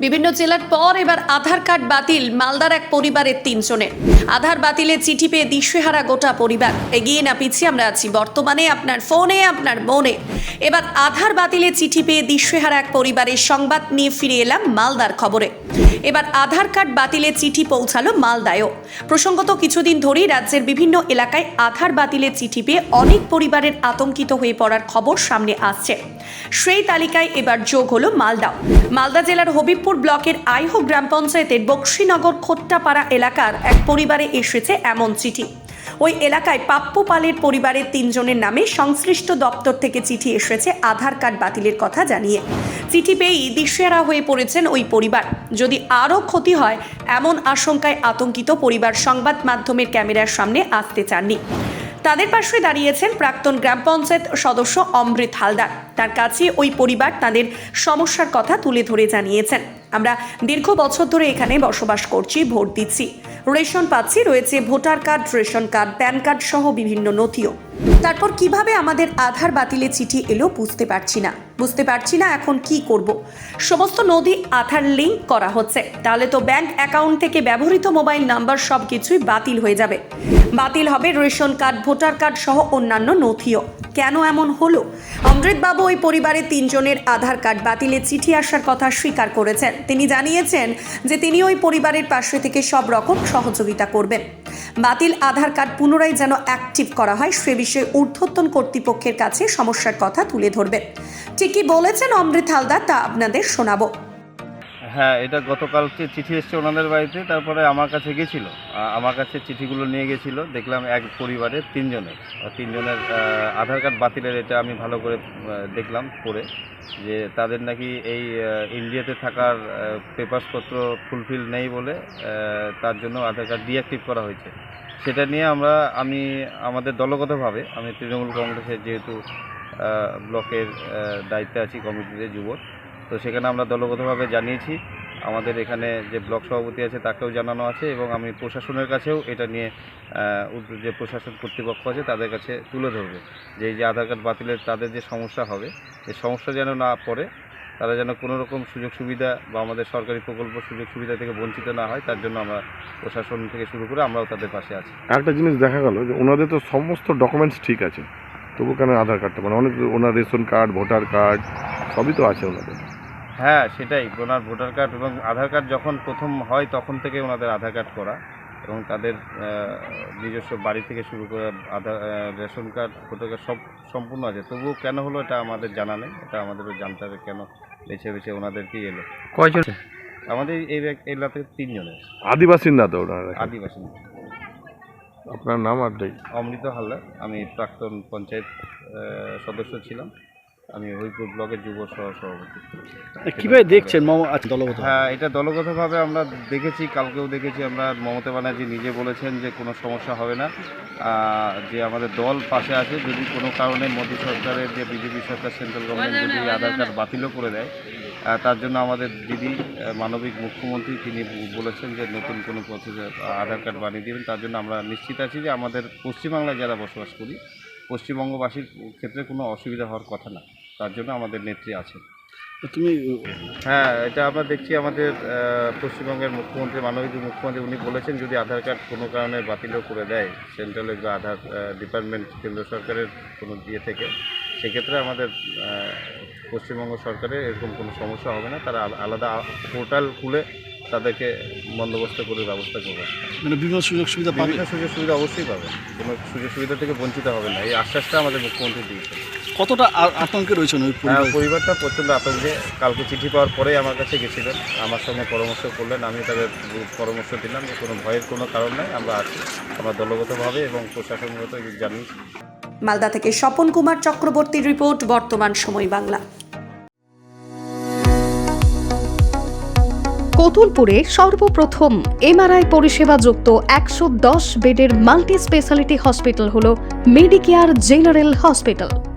বিভিন্ন জেলার পর এবার আধার কার্ড বাতিল, মালদার এক পরিবারের তিনজনের। আধার বাতিলে চিঠি পেয়ে দিশেহারা গোটা পরিবার। এগিয়ে না পিছিয়ে আমরা আছি। বর্তমানে আপনার ফোনে, আপনার মনে। এবার আধার বাতিলে চিঠি পেয়ে দিশেহারা এক পরিবারের সংবাদ নিয়ে ফিরে এলাম মালদার খবরে। এবার আধার কার্ড বাতিলের চিঠি পৌঁছালো মালদায়ও। প্রসঙ্গত কিছুদিন ধরেই রাজ্যের বিভিন্ন এলাকায় আধার বাতিলের চিঠি পেয়ে অনেক পরিবারের আতঙ্কিত হয়ে পড়ার খবর সামনে আসছে। সেই তালিকায় এবার যোগ হলো মালদাও মালদা জেলার হবিবপুর ব্লকের আইহো গ্রাম পঞ্চায়েতের বক্সিনগর খোট্টাপাড়া এলাকার এক পরিবারে এসেছে এমন চিঠি। ওই এলাকায় পাপ্পু পালের পরিবারের তিনজনের নামে সংশ্লিষ্ট দপ্তর থেকে চিঠি এসেছে আধার কার্ড বাতিলের কথা জানিয়ে। চিঠি পেয়েই দিশেহারা হয়ে পড়েছেন ওই পরিবার। যদি আরও ক্ষতি হয়, এমন আশঙ্কায় আতঙ্কিত পরিবার সংবাদ মাধ্যমের ক্যামেরার সামনে আসতে চাননি। তাদের পাশে দাঁড়িয়েছেন প্রাক্তন গ্রাম পঞ্চায়েত সদস্য অমৃত হালদার। তার কাছে ওই পরিবার তাদের সমস্যার কথা তুলে ধরে জানিয়েছেন। আমরা দীর্ঘ বছর ধরে এখানে বসবাস করছি, ভোট দিচ্ছি। রেশন পাচ্ছি, রয়েছে voter card, ration card, PAN card সহ বিভিন্ন নথিও। তারপর কীভাবে আমাদের আধার বাতিলে চিঠি এলো বুঝতে পারছি না। বুঝতে পারছি না এখন কি করব। সমস্ত নথি আধার লিঙ্ক করা হচ্ছে। তাহলে তো ব্যাংক অ্যাকাউন্ট থেকে ব্যবহৃত মোবাইল নাম্বার সব কিছুই বাতিল হয়ে যাবে। বাতিল হবে রেশন কার্ড, ভোটার কার্ড সহ অন্যান্য নথিও। কেন এমন হলো? অমৃতবাবু ওই পরিবারের তিনজনের আধার কার্ড বাতিলের চিঠি আসার কথা স্বীকার করেছেন। তিনি জানিয়েছেন যে তিনি ওই পরিবারের পাশে থেকে সব রকম সহযোগিতা করবেন। বাতিল আধার কার্ড পুনরায় যেন অ্যাক্টিভ করা হয়, সে বিষয়ে ঊর্ধ্বতন কর্তৃপক্ষের কাছে সমস্যার কথা তুলে ধরবেন। ঠিকই বলেছেন অমৃত হালদার, তা আপনাদের শোনাবো। হ্যাঁ এটা গতকালকে চিঠি এসছে ওনাদের বাড়িতে, তারপরে আমার কাছে গেছিল। আমার কাছে চিঠিগুলো নিয়ে গেছিল। দেখলাম এক পরিবারের তিনজনের। তিনজনের আধার কার্ড বাতিলের এটা আমি ভালো করে দেখলাম পড়ে যে তাদের নাকি এই ইন্ডিয়াতে থাকার পেপারসপত্র ফুলফিল নেই বলে তার জন্য আধার কার্ড ডিঅ্যাক্টিভ করা হয়েছে। সেটা নিয়ে আমরা, আমি, আমাদের দলগতভাবে, আমি তৃণমূল কংগ্রেসের যেহেতু ব্লকের দায়িত্বে আছি কমিটিতে যুবক তো সেখানে আমরা দলগতভাবে জানিয়েছি। আমাদের এখানে যে ব্লক সভাপতি আছে তাকেও জানানো আছে এবং আমি প্রশাসনের কাছেও এটা নিয়ে যে প্রশাসন কর্তৃপক্ষ আছে তাদের কাছে তুলে ধরবো। যে এই যে আধার কার্ড বাতিলের তাদের যে সমস্যা হবে, এই সমস্যা যেন না পড়ে, তারা যেন কোনো রকম সুযোগ সুবিধা বা আমাদের সরকারি প্রকল্প সুযোগ সুবিধা থেকে বঞ্চিত না হয়, তার জন্য আমরা প্রশাসন থেকে শুরু করে আমরাও তাদের পাশে আছি। একটা জিনিস দেখা গেল যে ওনাদের তো সমস্ত ডকুমেন্টস ঠিক আছে, তবু কেন আধার কার্ডটা? মানে অনেক, ওনার রেশন কার্ড, ভোটার কার্ড, সবই তো আছে ওনাদের। হ্যাঁ সেটাই। ওনার ভোটার কার্ড এবং আধার কার্ড যখন প্রথম হয় তখন থেকে ওনাদের আধার কার্ড করা এবং তাদের নিজস্ব বাড়ি থেকে শুরু করে Aadhaar ration card voter card সব সম্পূর্ণ আছে। তবুও কেন হলো এটা আমাদের জানা নেই। এটা আমাদেরও জানতে হবে কেন বেছে বেছে ওনাদেরকেই এলো। কয়জন? আমাদের এই এলাকাতে তিনজনের আদিবাসী না তো ওনারা আদিবাসী আপনার নাম আর অমৃত হালদার। আমি প্রাক্তন পঞ্চায়েত সদস্য ছিলাম। আমি হরিপুর ব্লকের যুব সহ সভাপতি। কীভাবে দেখছেন মম আচ্ছা দলগত হ্যাঁ এটা দলগতভাবে আমরা দেখেছি কালকেও দেখেছি আমরা। মমতা ব্যানার্জি নিজে বলেছেন যে কোনো সমস্যা হবে না। যে আমাদের দল পাশে আছে যদি কোনো কারণে মোদী সরকারের যে বিজেপি সরকার সেন্ট্রাল গভর্নমেন্ট যদি আধার কার্ড বাতিলও করে দেয় তার জন্য আমাদের দিদি মানবিক মুখ্যমন্ত্রী তিনি বলেছেন যে নতুন কোনো প্রসেসে আধার কার্ড বানিয়ে দেবেন। তার জন্য আমরা নিশ্চিত আছি যে আমাদের পশ্চিমবাংলায় যারা বসবাস করি পশ্চিমবঙ্গবাসীর ক্ষেত্রে কোনো অসুবিধা হওয়ার কথা না। তার জন্য আমাদের নেত্রী আছেন। তুমি হ্যাঁ এটা আমরা দেখছি আমাদের পশ্চিমবঙ্গের মুখ্যমন্ত্রী মাননীয় মুখ্যমন্ত্রী উনি বলেছেন যদি আধার কার্ড কোনো কারণে বাতিলও করে দেয় সেন্ট্রালের বা আধার ডিপার্টমেন্ট কেন্দ্র সরকারের কোনো দিয়ে থেকে সেক্ষেত্রে আমাদের পশ্চিমবঙ্গ সরকারের এরকম কোনো সমস্যা হবে না। তারা আলাদা পোর্টাল খুলে তাদেরকে বন্দোবস্ত করে ব্যবস্থা করবে। মানে বিভিন্ন সুযোগ সুবিধা পাবে? বিভিন্ন সুযোগ সুবিধা অবশ্যই পাবে। কোনো সুযোগ সুবিধা থেকে বঞ্চিত হবে না। এই আশ্বাসটা আমাদের মুখ্যমন্ত্রী দিয়েছেন। কতটা আতঙ্কে রয়েছেন ওই হ্যাঁ পরিবারটা প্রচণ্ড আতঙ্কে। কালকে চিঠি পাওয়ার পরেই আমার কাছে গেছিলেন। আমার সঙ্গে পরামর্শ করলেন আমি তাদের পরামর্শ দিলাম যে কোনো ভয়ের কোনো কারণ নেই আমরা আছি। আমরা দলগতভাবে এবং প্রশাসনগত জানিয়েছি মালদা থেকে স্বপন কুমার চক্রবর্তীর রিপোর্ট বর্তমান সময় বাংলা। কতুলপুরে সর্বপ্রথম এমআরআই পরিষেবা যুক্ত একশো দশ বেডের মাল্টি স্পেশালিটি হসপিটাল হল মেডিকেয়ার জেনারেল হসপিটাল।